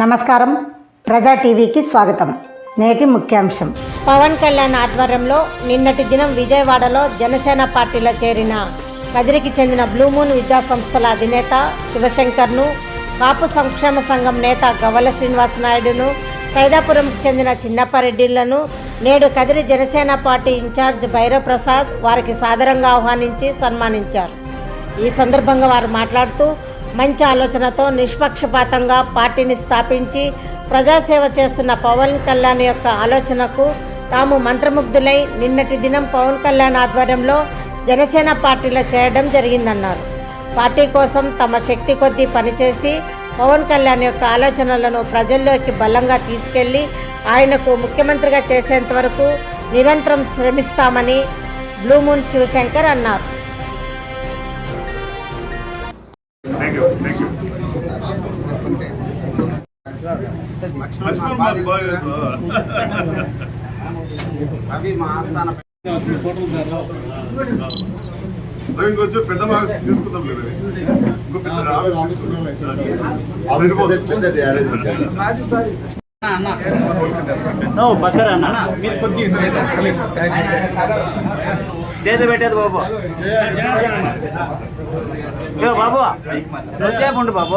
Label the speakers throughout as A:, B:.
A: నమస్కారం. ప్రజా టీవీకి స్వాగతం. నేటి ముఖ్యాంశం.
B: పవన్ కళ్యాణ్ ఆధ్వర్యంలో నిన్నటి దినం విజయవాడలో జనసేన పార్టీలో చేరిన కదిరికి చెందిన బ్లూమూన్ విద్యా సంస్థల అధినేత శివశంకర్ను కాపు సంక్షేమ సంఘం నేత గవ్వల శ్రీనివాస నాయుడును సైదాపురంకి చెందిన చిన్నప్పారెడ్డిలను నేడు కదిరి జనసేన పార్టీ ఇన్ఛార్జ్ భైరవ్ ప్రసాద్ వారికి సాదరంగా ఆహ్వానించి సన్మానించారు. ఈ సందర్భంగా వారు మాట్లాడుతూ మంచి ఆలోచనతో నిష్పక్షపాతంగా పార్టీని స్థాపించి ప్రజాసేవ చేస్తున్న పవన్ కళ్యాణ్ యొక్క ఆలోచనకు తాము మంత్రముగ్ధులై నిన్నటి దినం పవన్ కళ్యాణ్ ఆధ్వర్యంలో జనసేన పార్టీలో చేయడం జరిగిందన్నారు. పార్టీ కోసం తమ శక్తి కొద్దీ పనిచేసి పవన్ కళ్యాణ్ యొక్క ఆలోచనలను ప్రజల్లోకి బలంగా తీసుకెళ్ళి ఆయనకు ముఖ్యమంత్రిగా చేసేంత వరకు నిరంతరం శ్రమిస్తామని బ్లూమూన్ శివశంకర్ అన్నారు.
C: రవి మా ఆస్థాన
D: రవి కొంచెం పెద్ద బాగా తీసుకుందాం లేదు ఇంకో పెద్ద రావాలి
C: మీరు
E: చేతి పెట్టేది బాబు. ఏ బాబు. నువ్వు ఉండు బాబు.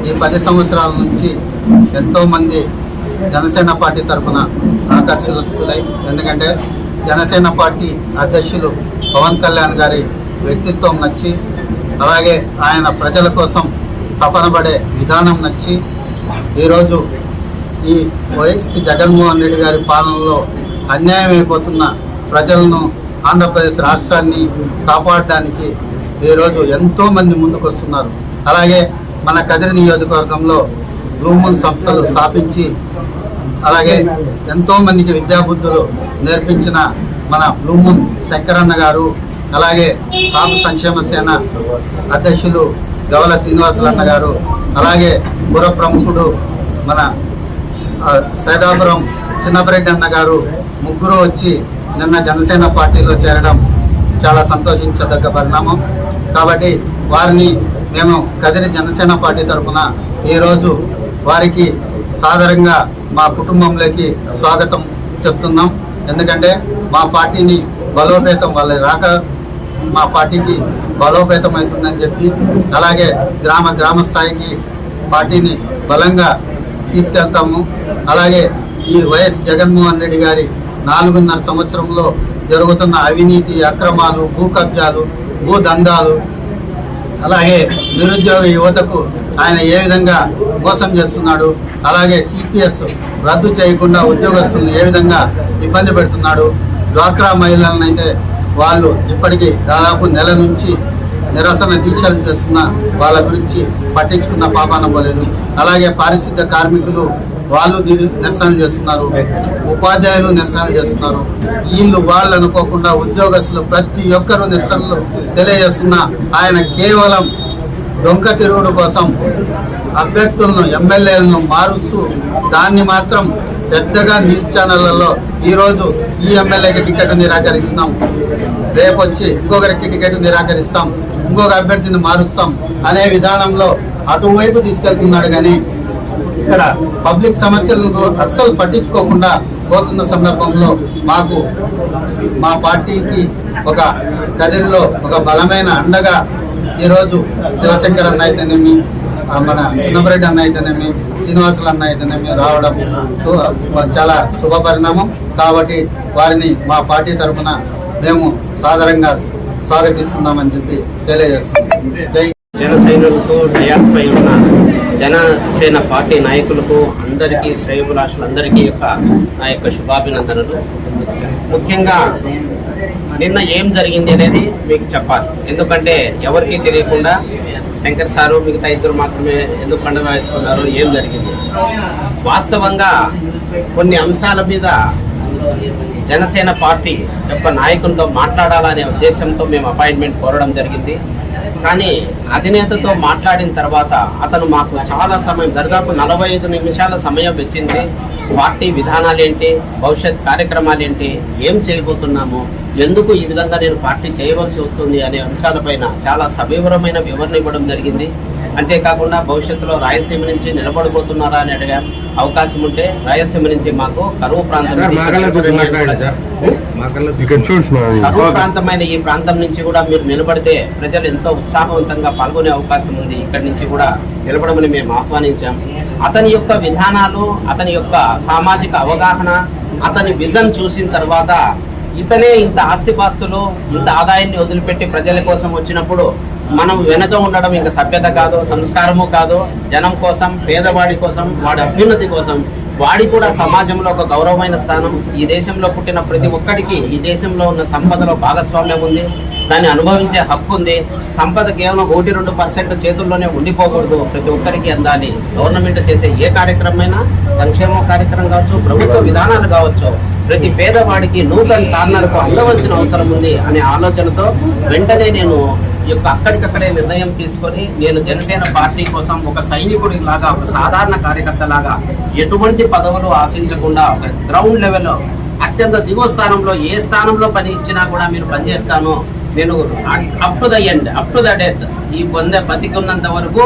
C: ఈ పది సంవత్సరాల నుంచి ఎంతో మంది జనసేన పార్టీ తరఫున ఆకర్షితులై ఎందుకంటే జనసేన పార్టీ అధ్యక్షులు పవన్ కళ్యాణ్ గారి వ్యక్తిత్వం నచ్చి అలాగే ఆయన ప్రజల కోసం తపనబడే విధానం నచ్చి ఈరోజు ఈ వైఎస్ జగన్మోహన్ రెడ్డి గారి పాలనలో అన్యాయం అయిపోతున్న ప్రజలను ఆంధ్రప్రదేశ్ రాష్ట్రాన్ని కాపాడడానికి ఈరోజు ఎంతో మంది ముందుకు వస్తున్నారు. అలాగే మన కదిరి నియోజకవర్గంలో బ్లూమూన్ సంస్థలు స్థాపించి అలాగే ఎంతో మందికి విద్యాబుద్ధులు నేర్పించిన మన బ్లూమూన్ శంకరన్న గారు అలాగే కాపు సంక్షేమ సేన అధ్యక్షులు గవల శ్రీనివాసులన్న గారు అలాగే పుర ప్రముఖుడు మన సైదాపురం చిన్నపరెడ్డి అన్న గారు ముగ్గురు వచ్చి నిన్న జనసేన పార్టీలో చేరడం చాలా సంతోషించదగ్గ పరిణామం. కాబట్టి వారిని మేము కదిరి జనసేన పార్టీ తరఫున ఈరోజు వారికి సాధారణంగా మా కుటుంబంలోకి స్వాగతం చెప్తున్నాం. ఎందుకంటే మా పార్టీని బలోపేతం వాళ్ళ రాక మా పార్టీకి బలోపేతమవుతుందని చెప్పి అలాగే గ్రామ గ్రామ స్థాయికి పార్టీని బలంగా తీసుకెళ్తాము. అలాగే ఈ వైఎస్ జగన్మోహన్ రెడ్డి గారి నాలుగున్నర సంవత్సరంలో జరుగుతున్న అవినీతి అక్రమాలు భూ కబ్జాలు భూ దందాలు అలాగే నిరుద్యోగ యువతకు ఆయన ఏ విధంగా మోసం చేస్తున్నాడు అలాగే సిపిఎస్ రద్దు చేయకుండా ఉద్యోగస్తులను ఏ విధంగా ఇబ్బంది పెడుతున్నాడు డ్వాక్రా మహిళలను అయితే వాళ్ళు ఇప్పటికీ దాదాపు నెల నుంచి నిరసన దీక్షలు చేస్తున్న వాళ్ళ గురించి పట్టించుకున్న పాపాన పోలేదు. అలాగే పారిశుద్ధ కార్మికులు వాళ్ళు దీని నిరసన చేస్తున్నారు. ఉపాధ్యాయులు నిరసన చేస్తున్నారు. వీళ్ళు వాళ్ళు అనుకోకుండా ఉద్యోగస్తులు ప్రతి ఒక్కరూ నిరసనలు తెలియజేస్తున్న ఆయన కేవలం డొంక తిరుగుడు కోసం అభ్యర్థులను ఎమ్మెల్యేలను మారుస్తూ దాన్ని మాత్రం పెద్దగా న్యూస్ ఛానళ్ళలో ఈరోజు ఈ ఎమ్మెల్యేకి టికెట్ నిరాకరిస్తున్నాం. రేపు వచ్చి ఇంకొకరికి టికెట్ నిరాకరిస్తాం. ఇంకొక అభ్యర్థిని మారుస్తాం. అనే విధానంలో అటువైపు తీసుకెళ్తున్నాడు కానీ ఇక్కడ పబ్లిక్ సమస్యలను అస్సలు పట్టించుకోకుండా పోతున్న సందర్భంలో మాకు మా పార్టీకి ఒక కదిరిలో ఒక బలమైన అండగా ఈరోజు శివశంకర్ అన్న అయితేనేమి మన చిన్నపరెడ్డి అన్న అయితేనేమి శ్రీనివాసులు అన్న అయితేనేమి రావడం చాలా శుభ పరిణామం. కాబట్టి వారిని మా పార్టీ తరఫున మేము సాదరంగా స్వాగతిస్తున్నామని చెప్పి తెలియజేస్తున్నాం. జై
F: జన సైనికులకు డయాస్పై ఉన్న జనసేన పార్టీ నాయకులకు అందరికీ శ్రేయభిలాషులందరికీ యొక్క నా యొక్క శుభాభినందనలు. ముఖ్యంగా నిన్న ఏం జరిగింది అనేది మీకు చెప్పాలి. ఎందుకంటే ఎవరికీ తెలియకుండా శంకర్ సారు మిగతా ఇద్దరు మాత్రమే ఎందుకు పండుగ వేసుకున్నారు ఏం జరిగింది? వాస్తవంగా కొన్ని అంశాల మీద జనసేన పార్టీ యొక్క నాయకులతో మాట్లాడాలనే ఉద్దేశంతో మేము అపాయింట్మెంట్ కోరడం జరిగింది. కానీ అధినేతతో మాట్లాడిన తర్వాత అతను మాకు చాలా సమయం దాదాపు నలభై ఐదు నిమిషాల సమయం ఇచ్చింది. పార్టీ విధానాలు ఏంటి భవిష్యత్ కార్యక్రమాలు ఏంటి ఏం చేయబోతున్నాము ఎందుకు ఈ విధంగా నేను పార్టీ చేయవలసి వస్తుంది అనే అంశాలపైన చాలా సవివరమైన వివరణ ఇవ్వడం జరిగింది. అంతేకాకుండా భవిష్యత్తులో రాయలసీమ నుంచి నిలబడబోతున్నారా అని అడిగా అవకాశం ఉంటే రాయలసీమ నుంచి మాకు కరువు ప్రాంతం కరువు ప్రాంతమైన ఈ ప్రాంతం నుంచి కూడా మీరు నిలబడితే ప్రజలు ఎంతో ఉత్సాహవంతంగా పాల్గొనే అవకాశం ఉంది. ఇక్కడి నుంచి కూడా నిలబడమని మేము ఆహ్వానించాం. అతని యొక్క విధానాలు అతని యొక్క సామాజిక అవగాహన అతని విజన్ చూసిన తర్వాత ఇతనే ఇంత ఆస్తిపాస్తులు ఇంత ఆదాయాన్ని వదిలిపెట్టి ప్రజల కోసం వచ్చినప్పుడు మనం వెనక ఉండడం ఇంకా సభ్యత కాదు సంస్కారము కాదు. జనం కోసం పేదవాడి కోసం వాడి అభ్యున్నతి కోసం వాడి కూడా సమాజంలో ఒక గౌరవమైన స్థానం. ఈ దేశంలో పుట్టిన ప్రతి ఒక్కడికి ఈ దేశంలో ఉన్న సంపదలో భాగస్వామ్యం ఉంది. దాన్ని అనుభవించే హక్కు ఉంది. సంపద కేవలం ఒకటి రెండు పర్సెంట్ చేతుల్లోనే ఉండిపోకూడదు. ప్రతి ఒక్కరికి అందాలి. గవర్నమెంట్ చేసే ఏ కార్యక్రమమైనా సంక్షేమ కార్యక్రమం కావచ్చు ప్రభుత్వ విధానాలు కావచ్చు ప్రతి పేదవాడికి నూతన కార్నర్కు అందవలసిన అవసరం ఉంది అనే ఆలోచనతో వెంటనే నేను ఈ యొక్క అక్కడికక్కడే నిర్ణయం తీసుకొని నేను జనసేన పార్టీ కోసం ఒక సైనికుడి లాగా ఒక సాధారణ కార్యకర్త లాగా ఎటువంటి పదవులు ఆశించకుండా ఒక గ్రౌండ్ లెవెల్లో అత్యంత దిగువ స్థానంలో ఏ స్థానంలో పని ఇచ్చినా కూడా మీరు పనిచేస్తాను. నేను up to the end up to the death ఈ పొందే బతికున్నంత వరకు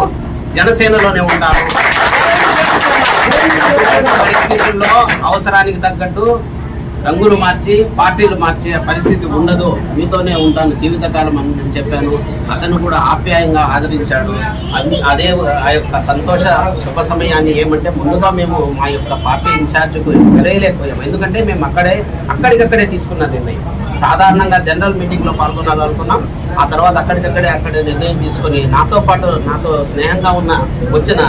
F: జనసేనలోనే ఉంటాను. పరిస్థితుల్లో అవసరానికి తగ్గట్టు రంగులు మార్చి పార్టీలు మార్చే పరిస్థితి ఉండదు. మీతోనే ఉంటాను జీవితకాలం అని నేను చెప్పాను. అతను కూడా ఆప్యాయంగా ఆదరించాడు. అన్ని అదే ఆ యొక్క సంతోష శుభ సమయాన్ని ఏమంటే ముందుగా మేము మా యొక్క పార్టీ ఇన్ఛార్జ్కు తెలియలేకపోయాము ఎందుకంటే మేము అక్కడే అక్కడికక్కడే తీసుకున్న నిర్ణయం. సాధారణంగా జనరల్ మీటింగ్లో పాల్గొనాలనుకున్నాం ఆ తర్వాత అక్కడికక్కడే అక్కడే నిర్ణయం తీసుకొని నాతో పాటు నాతో స్నేహంగా ఉన్న వచ్చిన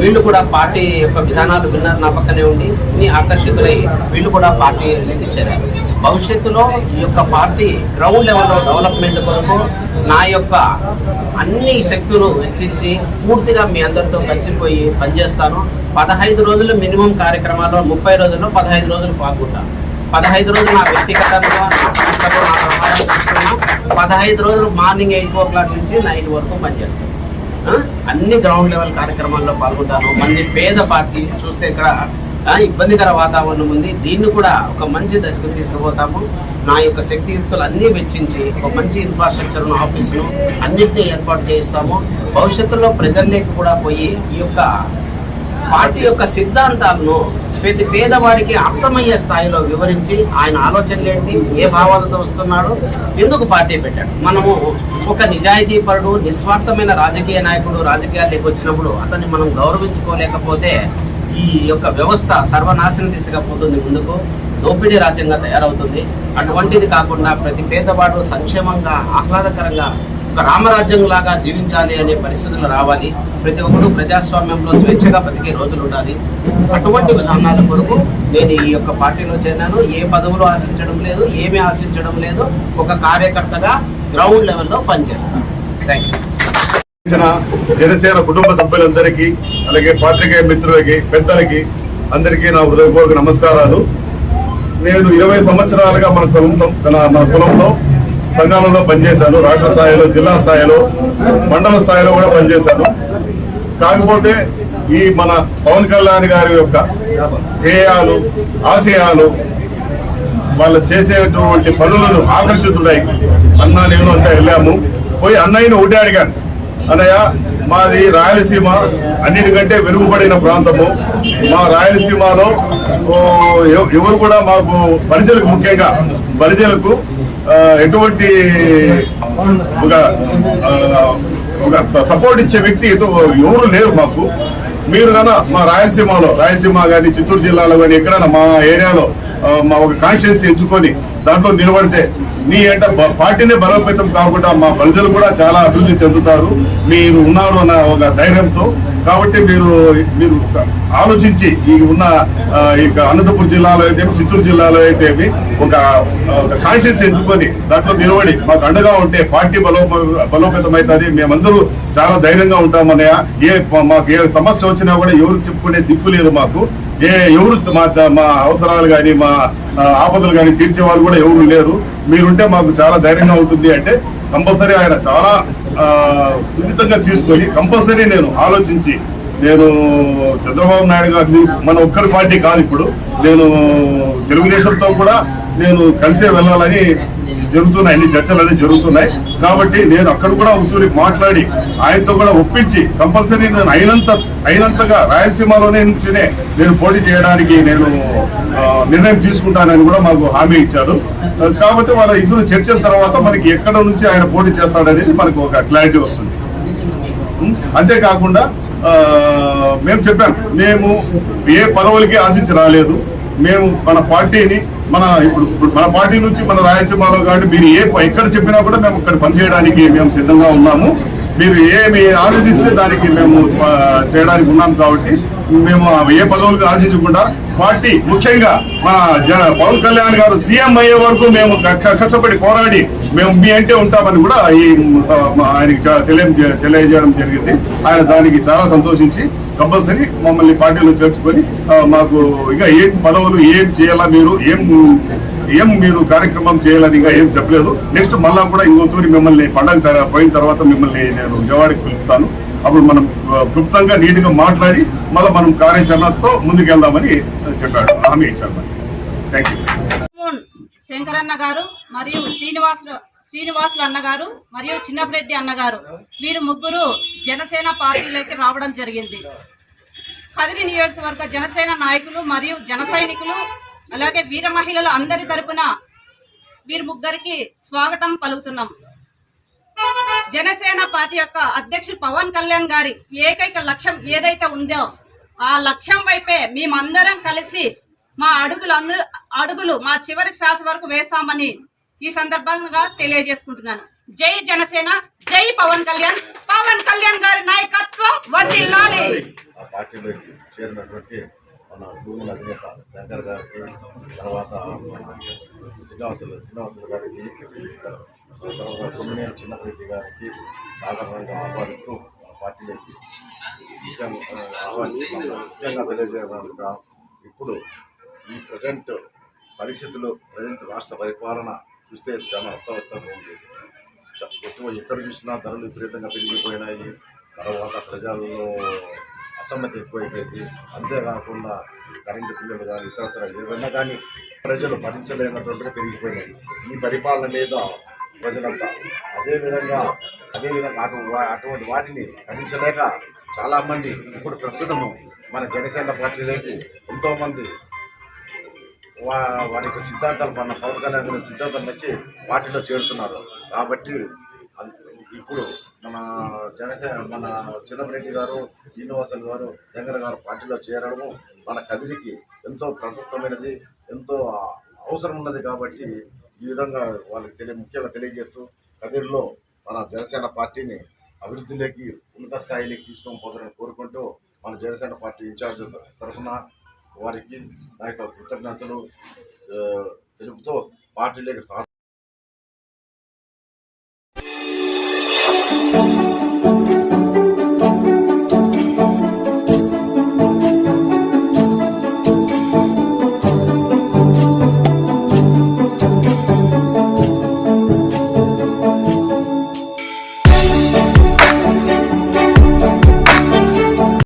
F: వీళ్ళు కూడా పార్టీ యొక్క విధానాలు విన్నారు నా పక్కనే ఉండి నీ ఆకర్షితులై వీళ్ళు కూడా పార్టీలోకి చేరారు. భవిష్యత్తులో ఈ యొక్క పార్టీ గ్రౌండ్ లెవెల్లో డెవలప్మెంట్ కొరకు నా యొక్క అన్ని శక్తులు వెచ్చించి పూర్తిగా మీ అందరితో కలిసిపోయి పనిచేస్తాను. పదహైదు రోజులు మినిమం కార్యక్రమాల్లో ముప్పై రోజుల్లో పదహైదు రోజులు పాల్గొంటాను. పదహైదు రోజులు నా వ్యక్తిగతంగా సంస్థలో నా ప్రమాణం పదహైదు రోజులు morning eight o'clock night నైట్ వరకు పనిచేస్తాను అన్ని గ్రౌండ్ లెవెల్ కార్యక్రమాల్లో పాల్గొంటాను. మంది పేద పార్టీ చూస్తే ఇక్కడ ఇబ్బందికర వాతావరణం ఉంది. దీన్ని కూడా ఒక మంచి దశకు తీసుకుపోతాము. నా యొక్క శక్తియుక్తులు అన్నీ వెచ్చించి ఒక మంచి ఇన్ఫ్రాస్ట్రక్చర్ను ఆఫీసును అన్నింటినీ ఏర్పాటు చేయిస్తాము. భవిష్యత్తులో ప్రజల్లోకి కూడా పోయి ఈ యొక్క పార్టీ యొక్క సిద్ధాంతాలను ప్రతి పేదవాడికి అర్థమయ్యే స్థాయిలో వివరించి ఆయన ఆలోచనలు ఏంటి ఏ భావాలతో వస్తున్నాడు ఎందుకు పార్టీ పెట్టాడు? మనము ఒక నిజాయితీపరుడు నిస్వార్థమైన రాజకీయ నాయకుడు రాజకీయాల్లోకి వచ్చినప్పుడు అతన్ని మనం గౌరవించుకోలేకపోతే ఈ యొక్క వ్యవస్థ సర్వనాశన దిశగా పోతుంది ముందుకు. దోపిడీ రాజ్యంగా తయారవుతుంది. అటువంటిది కాకుండా ప్రతి పేదవాడు సంక్షేమంగా ఆహ్లాదకరంగా ఒక రామరాజ్యం లాగా జీవించాలి అనే పరిస్థితులు రావాలి. ప్రతి ఒక్కరు ప్రజాస్వామ్యంలో స్వేచ్ఛగా బతికే రోజులు ఉండాలి. అటువంటి విధానాల కొరకు నేను ఈ యొక్క పార్టీలో చేరాను ఏ పదవులు ఆశించడం లేదు ఏమీ ఆశించడం లేదు. ఒక కార్యకర్తగా గ్రౌండ్ లెవెల్లో పనిచేస్తాను. థ్యాంక్ యూ
D: జనసేన కుటుంబ సభ్యులందరికీ అలాగే పాత్రికేయ మిత్రులకి పెద్దలకి అందరికీ నా హృదయపూర్వక నమస్కారాలు. నేను ఇరవై సంవత్సరాలుగా మన కులం మన- మన కులంలో సంఘాలలో పనిచేశాను రాష్ట్ర స్థాయిలో జిల్లా స్థాయిలో మండల స్థాయిలో కూడా పనిచేశాను. కాకపోతే ఈ మన పవన్ కళ్యాణ్ గారి యొక్క ధ్యేయాలు ఆశయాలు వాళ్ళు చేసేటువంటి పనులను ఆకర్షితుడై అన్న నేను అంతా వెళ్ళాము. పోయి అన్నయ్యను ఒకటే అడిగాను. అన్నయ్య మాది రాయలసీమ అన్నిటికంటే వెనుకబడిన ప్రాంతము. మా రాయలసీమలో ఎవరు కూడా మాకు బలిజలకు ముఖ్యంగా బలిజలకు ఎటువంటి ఒక ఒక సపోర్ట్ ఇచ్చే వ్యక్తి ఎవరు లేరు మాకు. మీరు కన్నా మా రాయలసీమలో రాయలసీమ కానీ చిత్తూరు జిల్లాలో కానీ ఎక్కడైనా మా ఏరియాలో మా ఒక కాన్స్టిట్యున్సీ ఎంచుకొని దాంట్లో నిలబడితే మీ ఏంట బ- పార్టీనే బలోపేతం కాకుండా మా ప్రజలు కూడా చాలా అభివృద్ధి చెందుతారు. మీరు ఉన్నారు అన్న ఒక ధైర్యంతో. కాబట్టి మీరు మీరు ఆలోచించి ఈ ఉన్న ఈ ఇక అనంతపురం జిల్లాలో అయితే చిత్తూరు జిల్లాలో అయితే ఒక కాన్షియస్ ఎంచుకొని దాంట్లో నిలబడి మాకు అండగా ఉంటే పార్టీ బలో బలోపేతం అవుతుంది మేమందరూ చాలా ధైర్యంగా ఉంటామన్నయ్య. ఏ మాకు ఏ సమస్య వచ్చినా కూడా ఎవరు చెప్పుకునే దిక్కు లేదు మాకు. ఏ ఎవరు మా మా అవసరాలు కానీ మా ఆపదలు కానీ తీర్చే వాళ్ళు కూడా ఎవరు లేరు. మీరుంటే మాకు చాలా ధైర్యంగా ఉంటుంది అంటే కంపల్సరీ ఆయన చాలా సున్నితంగా తీసుకొని కంపల్సరీ నేను ఆలోచించి నేను చంద్రబాబు నాయుడు గారు మన ఒక్కరి పార్టీ కాదు ఇప్పుడు. నేను తెలుగుదేశంతో కూడా నేను కలిసే వెళ్ళాలని జరుగుతున్నాయి. అన్ని చర్చలు అనేవి జరుగుతున్నాయి. కాబట్టి నేను అక్కడ కూడా ఉత్తూరి మాట్లాడి ఆయనతో కూడా ఒప్పించి కంపల్సరీ నేను అయినంత అయినంతగా రాయలసీమలోనే నుంచినే నేను పోటీ చేయడానికి నేను నిర్ణయం తీసుకుంటానని కూడా మాకు హామీ ఇచ్చారు. కాబట్టి వాళ్ళ ఇద్దరు చర్చల తర్వాత మనకి ఎక్కడ నుంచి ఆయన పోటీ చేస్తాడనేది మనకు ఒక క్లారిటీ వస్తుంది. అంతేకాకుండా మేము చెప్పాం మేము ఏ పదవులకి ఆశించి రాలేదు. మేము మన పార్టీని మన ఇప్పుడు ఇప్పుడు మన పార్టీ నుంచి మన రాయలసీమలో కాబట్టి మీరు ఏ ఎక్కడ చెప్పినా కూడా మేము ఇక్కడ పనిచేయడానికి మేము సిద్ధంగా ఉన్నాము. మీరు ఏమి ఆలోచిస్తే దానికి మేము చేయడానికి ఉన్నాం కాబట్టి మేము ఏ పదవులకు ఆశించకుండా పార్టీ ముఖ్యంగా మన జన పవన్ కళ్యాణ్ గారు సీఎం అయ్యే వరకు మేము కష్టపడి పోరాడి మేము మీ అంటే ఉంటామని కూడా ఈ ఆయనకి తెలియజేయడం జరిగింది. ఆయన దానికి చాలా సంతోషించి కంపల్సరీ మమ్మల్ని పార్టీలో చేర్చుకొని మాకు ఇంకా ఏం పదవులు ఏం చేయాలా మీరు ఏం ఏం మీరు కార్యక్రమం చేయాలని ఇంకా ఏం చెప్పలేదు. నెక్స్ట్ మళ్ళా కూడా ఇంకో తూరి మిమ్మల్ని పండగ పోయిన తర్వాత మిమ్మల్ని నేను విజయవాడకి పిలుపుతాను. అప్పుడు మనం క్లుప్తంగా నీట్గా మాట్లాడి మళ్ళీ మనం కార్యాచరణతో ముందుకెళ్దామని చెప్పాడు. హామీ ఇచ్చాడు మరి. థ్యాంక్ యూ
G: శంకరన్న గారు మరియు శ్రీనివాసు శ్రీనివాసులు అన్నగారు మరియు చిన్నపరెడ్డి అన్నగారు వీరు ముగ్గురు జనసేన పార్టీలోకి రావడం జరిగింది. కదిరి నియోజకవర్గ జనసేన నాయకులు మరియు జన సైనికులు అలాగే వీర మహిళలు అందరి తరపున వీరు ముగ్గురికి స్వాగతం పలుకుతున్నాం. జనసేన పార్టీ యొక్క అధ్యక్షులు పవన్ కళ్యాణ్ గారి ఏకైక లక్ష్యం ఏదైతే ఉందో ఆ లక్ష్యం వైపే మేమందరం కలిసి మా అడుగులు అందు అడుగులు మా చివరి శ్వాస వరకు వేస్తామని ఈ సందర్భంగా తెలియజేసుకుంటున్నాను. జై జనసేన జై పవన్ కళ్యాణ్. పవన్ కళ్యాణ్ గారి నాయకత్వం వర్ధిల్లాలి
H: శంకర్ గారికి తర్వాత శ్రీనివాసులు శ్రీనివాసులు గారికి తర్వాత కొమ్మినేని చిన్నరెడ్డి గారికి సాధారణంగా ఆహ్వానిస్తూ ఆ పార్టీలోకి ముఖ్యంగా ఆహ్వానిస్తున్నాము ముఖ్యంగా తెలియజేయడానికి ఇప్పుడు ఈ ప్రజెంట్ పరిస్థితులు ప్రజెంట్ రాష్ట్ర పరిపాలన చూస్తే చాలా అస్తవ్యస్తంగా ఉంది. ఎక్కువ ఎక్కడ చూసినా ధరలు విపరీతంగా పెరిగిపోయినాయి. తర్వాత ప్రజల్లో అసమ్మతి ఎక్కువైపోయింది అంతేకాకుండా కరెంటు బిల్లులు కానీ ఇతరత్ర ఏమైనా కానీ ప్రజలు భరించలేనటువంటి పెరిగిపోయినాయి. ఈ పరిపాలన మీద ప్రజలంతా అదేవిధంగా అదేవిధంగా అటు అటువంటి వాటిని భరించలేక చాలామంది ఇప్పుడు ప్రస్తుతము మన జనసేన పార్టీలోకి ఎంతోమంది వా వారి యొక్క సిద్ధాంతాలు మన పవన్ కళ్యాణ్ సిద్ధాంతం వచ్చి పార్టీలో చేరుతున్నారు. కాబట్టి ఇప్పుడు మన జనసేన మన చిన్నపరెడ్డి గారు శ్రీనివాసులు గారు శంకర్ గారు పార్టీలో చేరడము మన కదిరికి ఎంతో ప్రశస్తమైనది ఎంతో అవసరం ఉన్నది కాబట్టి ఈ విధంగా వాళ్ళకి తెలియ ముఖ్యంగా తెలియజేస్తూ కదిరిలో మన జనసేన పార్టీని అభివృద్ధిలోకి ఉన్నత స్థాయిలోకి తీసుకొని పోతారని కోరుకుంటూ మన జనసేన పార్టీ ఇన్ఛార్జ్ తరఫున వారికి నా యొక్క కృతజ్ఞతలు తెలుపుతూ పార్టీలోకి